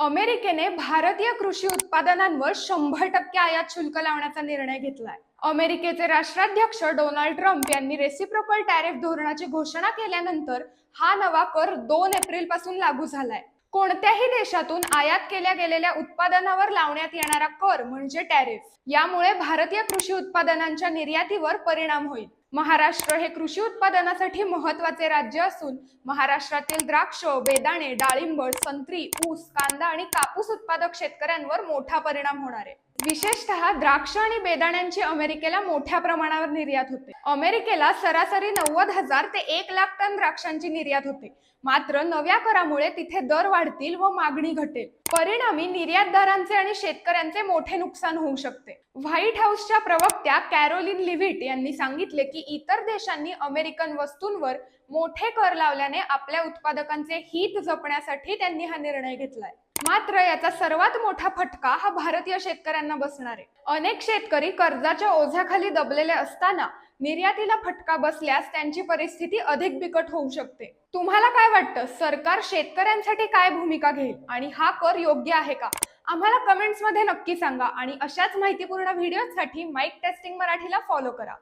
अमेरिकेने भारतीय कृषी उत्पादनांवर शंभर टक्के आयात शुल्क लावण्याचा निर्णय घेतलाय. अमेरिकेचे राष्ट्राध्यक्ष डोनाल्ड ट्रम्प यांनी रेसिप्रोकल टॅरिफ धोरणाची घोषणा केल्यानंतर हा नवा कर दोन एप्रिलपासून लागू झालाय. कोणत्याही देशातून आयात केल्या गेलेल्या उत्पादनावर लावण्यात येणारा कर म्हणजे टॅरिफ यामुळे भारतीय कृषी उत्पादनांच्या निर्यातीवर परिणाम होईल. महाराष्ट्र हे कृषी उत्पादनासाठी महत्त्वाचे राज्य असून महाराष्ट्रातील द्राक्ष बेदाणे डाळिंब संत्री ऊस कांदा आणि कापूस उत्पादक शेतकऱ्यांवर मोठा परिणाम होणार आहे. विशेषतः द्राक्ष आणि बेदाण्यांची अमेरिकेला मोठ्या प्रमाणावर निर्यात होते. अमेरिकेला सरासरी नव्वद हजार ते एक लाख टन द्राक्षांची निर्यात होते. मात्र नव्या करामुळे तिथे दर वाढतील व मागणी घटेल. परिणामी निर्यातदारांचे आणि शेतकऱ्यांचे मोठे नुकसान होऊ शकते. व्हाईट हाऊसच्या प्रवक्त्या कॅरोलिन लिव्हिट यांनी सांगितले की इतर देशांनी अमेरिकन वस्तूंवर मोठे कर लावल्याने आपल्या उत्पादकांचे हित जपण्यासाठी त्यांनी हा निर्णय घेतलाय. मात्र याचा सर्वात मोठा फटका हा भारतीय शेतकऱ्यांना बसणार आहे. अनेक शेतकरी कर्जाच्या ओझ्याखाली दबलेले असताना निर्यातीला फटका बसल्यास त्यांची परिस्थिती अधिक बिकट होऊ शकते. तुम्हाला काय वाटतं? सरकार शेतकऱ्यांसाठी काय भूमिका घेईल? आणि हा कर योग्य आहे का? आम्हाला कमेंट्समध्ये नक्की सांगा आणि अशाच माहितीपूर्ण व्हिडिओसाठी माईक टेस्टिंग मराठीला फॉलो करा.